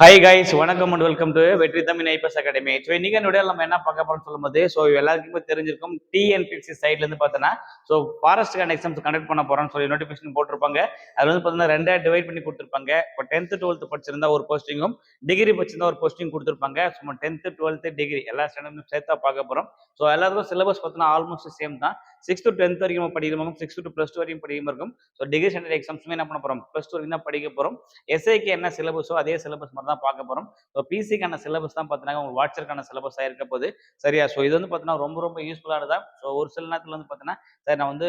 High guys வணக்கம் and welcome to Vetri Tamil IPS academy so இன்னைக்கு என்னுடைய நம்ம என்ன பார்க்க போறோம்னு சொல்லும்போது ஸோ எல்லாருக்குமே தெரிஞ்சிருக்கும் டிஎன்பிசி சைட்ல இருந்து பார்த்தோன்னா ஸோ ஃபாரஸ்ட்டுக்கான எக்ஸாம்ஸ் கண்டக்ட் பண்ண போறோம்னு சொல்லி நோட்டிஃபிகேஷன் போட்டிருப்பாங்க. அது வந்து பார்த்தீங்கன்னா ரெண்டா டிவைட் பண்ணி கொடுத்துருப்பாங்க. இப்போ டென்த்து டுவெல்த் படிச்சிருந்தா ஒரு போஸ்டிங்கும் டிகிரி படிச்சிருந்தா ஒரு போஸ்டிங் கொடுத்துருப்பாங்க. சும்மா டென்த்து டுவெல்த்து டிகிரி எல்லா ஸ்டாண்டர்டும் சேர்த்தா பார்க்க போறோம். ஸோ எல்லாருக்கும் சிலபஸ் பார்த்தீங்கன்னா ஆல்மோஸ்ட் சேம் தான். சிக்ஸ் டு டென்த் வரைக்கும் படிக்கிறோம் சிக்ஸ் டு ப்ளஸ் டூ வரைக்கும் படிக்கும் இருக்கும். ஸோ டிகிரி ஸ்டாண்டர்ட் எக்ஸாம்ஸுமே என்ன பண்ண போறோம்? ப்ளஸ் டூ வரைக்கும் தான் படிக்க போறோம். எஸ்ஐக்கு என்ன சிலபஸோ அதே சிலபஸ் மாதிரி தான் பார்க்க போறோம். ஸோ பிசிக்கான சிலபஸ் தான் பார்த்தீங்கன்னா உங்களுக்கு வாட்சருக்கான சிலபஸாக இருக்க போது சரியா? ஸோ இது வந்து பார்த்தீங்கன்னா ரொம்ப ரொம்ப யூஸ்ஃபுல்லானதா ஸோ ஒரு சில நேரத்தில் வந்து பார்த்தீங்கன்னா சார் நான் வந்து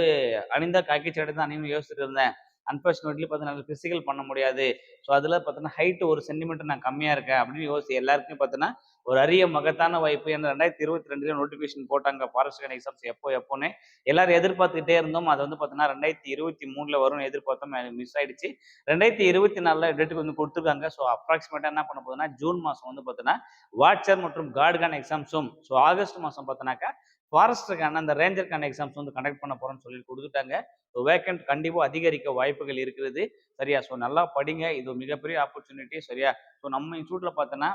அணிந்த காக்கி சட்டை தான் அணிந்து யோசிச்சுட்டு இருந்தேன். அன்ஃபார்ச்சுனேட்லி பார்த்தீங்கன்னா ஃபிசிக்கல் பண்ண முடியாது. ஸோ அதில் பார்த்தீங்கன்னா ஹைட்டு ஒரு சென்டிமீட்டர் நான் கம்மியாக இருக்கேன் அப்படின்னு யோசிச்சு எல்லாருக்குமே பார்த்தீங்கன்னா ஒரு அரிய மகத்தான வாய்ப்பு ஏன்னா ரெண்டாயிரத்தி இருபத்தி ரெண்டுல நோட்டிஃபிகேஷன் போட்டாங்க ஃபாரஸ்ட் எக்ஸாம்ஸ் எப்போ எப்போன்னு. எல்லாரும் எதிர்பார்த்துக்கிட்டே இருந்தோம். அது வந்து பார்த்தீங்கன்னா ரெண்டாயிரத்தி இருபத்தி மூணுல வரும்னு எதிர்பார்த்தோம். மிஸ் ஆயிடுச்சு. ரெண்டாயிரத்தி இருபத்தி நாலுல டேட்டுக்கு வந்து கொடுத்துருக்காங்க. ஸோ அப்ராக்சிமேட்டா என்ன பண்ண போகுதுன்னா ஜூன் மாதம் வந்து பார்த்தீங்கன்னா வாட்சர் மற்றும் கார்டுக்கான எக்ஸாம்ஸும் ஸோ ஆகஸ்ட் மாதம் பார்த்தோன்னாக்கா ஃபாரஸ்ட்டுக்கான அந்த ரேஞ்சருக்கான எக்ஸாம்ஸ் வந்து கண்டக்ட் பண்ண போகிறோம்னு சொல்லி கொடுத்துட்டாங்க. ஸோ வேக்கண்ட் கண்டிப்பாக அதிகரிக்க வாய்ப்புகள் இருக்கிறது சரியா? ஸோ நல்லா படிங்க. இது மிகப்பெரிய ஆப்பர்ச்சுனிட்டி சரியா? ஸோ நம்ம இன்ஸ்டியூட்டில் பார்த்தோன்னா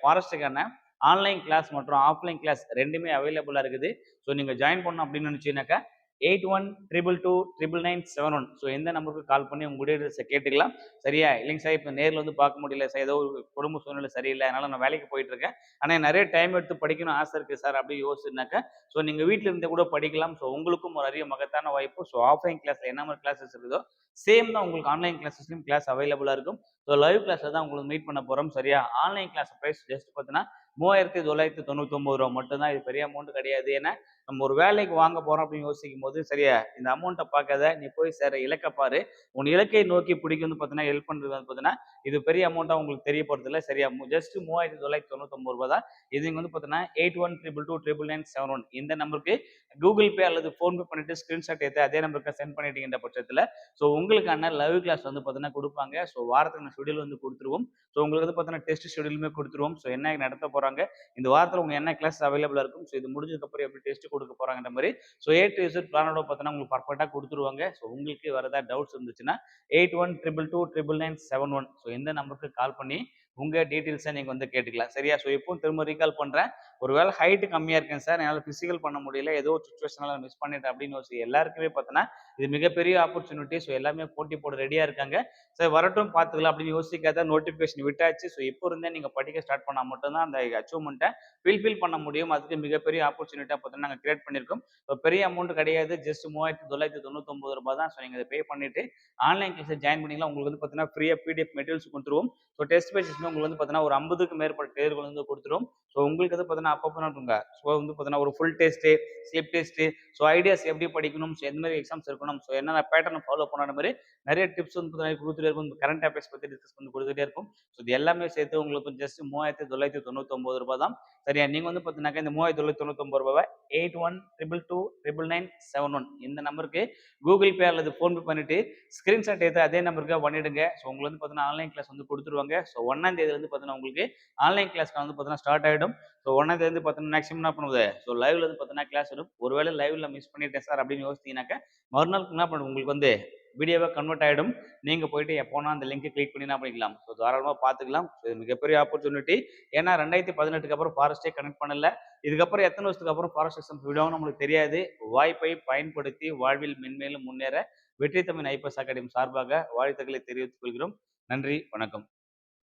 ஃபாரஸ்ட்டுக்கான ஆன்லைன் கிளாஸ் மற்றும் ஆஃப்லைன் கிளாஸ் ரெண்டுமே அவைலபிளாக இருக்குது. ஸோ நீங்கள் ஜாயின் பண்ணணும் அப்படின்னு நினச்சினாக்கா eight one triple two triple nine seven one so எந்த நம்பருக்கு கால் பண்ணி உங்களுடைய கேட்டுக்கலாம். சரியா? இல்லைங்க சார் இப்போ நேரில் வந்து பார்க்க முடியல சார். ஏதோ ஒரு குடும்ப சூழ்நிலை சரியில்லை. அதனால் நான் வேலைக்கு போயிட்டுருக்கேன். ஆனால் நிறைய டைம் எடுத்து படிக்கணும் ஆசை இருக்குது சார் அப்படி யோசிச்சுனாக்க ஸோ நீங்கள் வீட்டில் இருந்தே கூட படிக்கலாம். ஸோ உங்களுக்கும் ஒரு அரிய மகத்தான வாய்ப்பு. ஸோ ஆஃப்லைன் கிளாஸில் என்ன மாதிரி கிளாஸஸ் இருக்குதோ சேம் தான் உங்களுக்கு ஆன்லைன் கிளாஸஸ்லையும் கிளாஸ் அவைலபிளாக இருக்கும். ஸோ லைவ் கிளாஸில் தான் உங்களுக்கு மீட் பண்ண போகிறோம் சரியா? ஆன்லைன் கிளாஸ் ப்ரைஸ் ஜஸ்ட் பார்த்தீங்கன்னா மூவாயிரத்தி தொள்ளாயிரத்தி தொண்ணூத்தொம்பது ரூபா மட்டும்தான். இது பெரிய அமௌண்ட் கிடையாது. ஏன்னா நம்ம ஒரு வேலைக்கு வாங்க போறோம் அப்படின்னு யோசிக்கும் போது சரியா இந்த அமௌண்ட்டை பார்க்காத நீ போய் சேர இலக்கப்பாரு உன் இலக்கை நோக்கி பிடிக்கும் வந்து பார்த்தீங்கன்னா ஹெல்ப் பண்றது வந்து பார்த்தீங்கன்னா இது பெரிய அமௌண்ட்டாக உங்களுக்கு தெரிய போறது இல்லை. சரியா ஜஸ்ட் மூவாயிரத்தி தொள்ளாயிரத்தி தொண்ணூத்தொம்பது ரூபா தான். இது இங்கே வந்து பார்த்தீங்கன்னா eight one triple two triple nine seven one இந்த நம்பருக்கு கூகுள் பே அல்லது ஃபோன்பே பண்ணிட்டு ஸ்கிரீன்ஷாட் எடுத்து அதே நம்பருக்கு சென்ட் பண்ணிட்டீங்க பட்சத்தில் ஸோ உங்களுக்கான லவ் கிளாஸ் வந்து பார்த்தீங்கன்னா கொடுப்பாங்க. ஸோ வாரத்துக்கான ஷெடியூல் வந்து கொடுத்துருவோம். ஸோ உங்களுக்கு வந்து பார்த்தீங்கன்னா டெஸ்ட் ஷெடியூலுமே கொடுத்துருவோம். ஸோ என்ன நடத்த போகிறாங்க இந்த வாரத்தில் உங்கள் என்ன கிளாஸ் அவைலபிளாக இருக்கும். ஸோ இது முடிஞ்சதுக்கப்புறம் எப்படி டெஸ்ட் கொடுக்க போறாங்கன்ற மாதிரி. ஸோ ஏ டு இசட் பிளானோட பார்த்தோன்னா உங்களுக்கு பர்ஃபெக்டாக கொடுத்துருவாங்க. ஸோ உங்களுக்கு வேறு ஏதாவது டவுட்ஸ் இருந்துச்சுன்னா eight one triple two triple nine seven one so எந்த நம்பருக்கு கால் பண்ணி உங்கள் டீட்டெயில்ஸை நீங்கள் வந்து கேட்டுக்கலாம். சரியா? ஸோ இப்போவும் திரும்ப ரீகால் பண்ணுறேன் ஒருவேளை ஹைட்டு கம்மியாக இருக்கேன் சார். என்னால் ஃபிசிக்கல் பண்ண முடியல. ஏதோ சுச்சுவேஷனால் மிஸ் பண்ணிட்டேன் அப்படின்னு யோசி எல்லாருக்குமே பார்த்தோன்னா இது மிகப்பெரிய ஆப்பர்ச்சுனிட்டி ஸோ எல்லாமே போட்டி போட ரெடியாக இருக்காங்க. சார் வரட்டும் பார்த்துக்கலாம் அப்படின்னு யோசிக்காத நோட்டிஃபிகேஷன் விட்டாச்சு. ஸோ இப்போ இருந்தே நீங்கள் படிக்க ஸ்டார்ட் பண்ணால் மட்டும்தான் அந்த அச்சீவ்மெண்ட்டை ஃபில்ஃபில் பண்ண முடியும். அதுக்கு மிகப்பெரிய ஆப்பர்ச்சுனிட்டியாக பார்த்தோன்னா நாங்கள் கிரியேட் பண்ணியிருக்கோம். இப்போ பெரிய அமௌண்ட் கிடையாது. ஜஸ்ட் மூவாயிரத்தி தொள்ளாயிரத்தி தொண்ணூத்தொம்பது ரூபாய் தான். ஸோ நீங்கள் இதை பே பண்ணிவிட்டு ஆன்லைன் கிளாஸை ஜாயின் பண்ணிக்கலாம் உங்களுக்கு வந்து பார்த்தீங்கன்னா ஃப்ரீயாக பிடிஎஃப் மெட்டீரியல்ஸ் கொடுத்துருவோம். ஸோ டெஸ்ட் பேஜஸ் உங்களுக்கு வந்து பார்த்தீங்கன்னா ஒரு ஐம்பதுக்கு மேற்பட்ட தேர்வுகள் வந்து கொடுத்துரும். ஸோ உங்களுக்கு வந்து பார்த்தீங்கன்னா அப்பப்போ நட்டுங்க ஸோ வந்து பார்த்தீங்கன்னா ஒரு full test slip test so ideas எப்படி படிக்கணும்? ஸோ எந்த மாதிரி எக்ஸாம்ஸ் இருக்கணும்? ஸோ என்னென்ன பேட்டர்ன் ஃபாலோ பண்ணாத மாதிரி நிறைய டிப்ஸ் வந்து பார்த்தீங்கன்னா கொடுத்துட்டே இருக்கும். கரண்ட் அஃபேர்ஸ் பற்றி டிஸ்கஸ் பண்ணி கொடுத்துட்டே இருக்கும் ஸோ இது எல்லாமே சேர்த்து உங்களுக்கு ஜஸ்ட் மூவாயிரத்தி தொள்ளாயிரத்தி தொண்ணூத்தொம்பது ரூபாய் தான். சரியா? நீங்கள் வந்து பார்த்தீங்கன்னாக்கா இந்த மூவாயிரத்தி தொள்ளாயிரத்தி தொண்ணூத்தொம்பது ரூபாய் eight one triple two triple nine seven one இந்த நம்பருக்கு கூகுள் பே அல்லது ஃபோன்பே பண்ணிட்டு ஸ்க்ரீன்ஷாட் எடுத்து அதே நம்பருக்கு பண்ணிடுங்க. ஸோ உங்களுக்கு வந்து பார்த்தீங்கன்னா ஆன்லைன் கிளாஸ் வந்து கொடுத்துருவாங்க. ஸோ ஒன்னாம் தேதி வந்து பார்த்தீங்கன்னா உங்களுக்கு ஆன்லைன் கிளாஸ் வந்து பார்த்தீங்கன்னா ஸ்டார்ட் ஆகிடும் ஸோ ஒன்றாம் தேதி பார்த்தீங்கன்னா மேக்ஸிமம் என்ன பண்ணுவது? ஸோ லைவ்ல வந்து பார்த்தீங்கன்னா கிளாஸ் வரும். ஒருவேளை லைவ்ல மிஸ் பண்ணிட்டேன் சார் அப்படின்னு யோசித்தீங்கன்னாக்கா மறுநாள் என்ன பண்ணும்? உங்களுக்கு வந்து வீடியோவாக கன்வெர்ட் ஆகிடும் நீங்கள் போயிட்டு எப்போனா அந்த லிங்கை கிளிக் பண்ணி என்ன பண்ணிக்கலாம். ஸோ தாராளமாக பார்த்துக்கலாம். ஸோ இது மிகப்பெரிய ஆப்பர்ச்சுனிட்டி ஏன்னா ரெண்டாயிரத்தி பதினெட்டுக்கு அப்புறம் ஃபாரஸ்ட்டே கனெக்ட் பண்ணல. இதுக்கப்புறம் எத்தனை வருஷத்துக்கு அப்புறம் ஃபாரஸ்ட் எக்ஸாம்ஸ் விடுவாங்க நம்மளுக்கு தெரியாது. வாய்ப்பை பயன்படுத்தி வாழ்வில் மென்மேலும் முன்னேற வெற்றி தமிழ் ஐபிஎஸ் அகாடமி சார்பாக வாழ்த்துக்களை தெரிவித்துக் கொள்கிறோம். நன்றி வணக்கம்.